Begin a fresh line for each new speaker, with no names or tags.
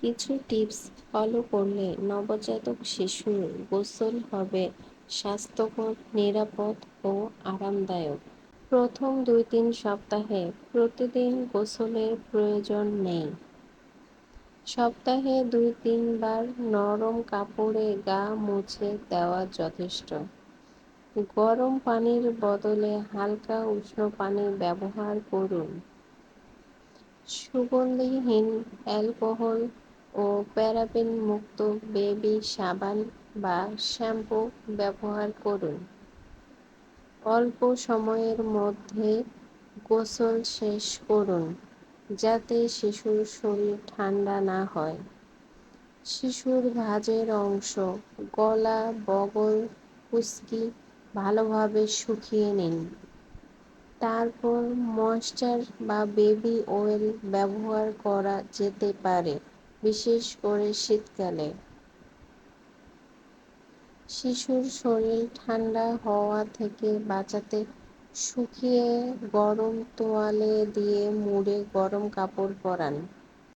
কিছু tips follow করলে নবজাতক শিশুর গোসল হবে স্বাস্থ্যকর, নিরাপদ ও আরামদায়ক। প্রথম দুই তিন সপ্তাহে প্রতিদিন গোসলের প্রয়োজন নেই। সপ্তাহে দুই তিনবার নরম কাপড়ে গা মুছে দেওয়া যথেষ্ট। গরম পানির বদলে হালকা উষ্ণ পানি ব্যবহার করুন। সুগন্ধিহীন অ্যালকোহল ও প্যারাবেন মুক্ত বেবি সাবান বা শ্যাম্পু ব্যবহার করুন। অল্প সময়ের মধ্যে গোসল শেষ করুন, যাতে শিশুর শরীর ঠান্ডা না হয়। শিশুর ভাঁজের অংশ, গলা, বগল কুস্কি ভালোভাবে শুকিয়ে নিন। তারপর ময়েশ্চার বা বেবি অয়েল ব্যবহার করা যেতে পারে। বিশেষ করে শীতকালে। শিশুর শরীর ঠান্ডা হওয়া থেকে বাঁচাতে শুকিয়ে গরম তোয়ালে দিয়ে মুড়ে গরম কাপড় পরান।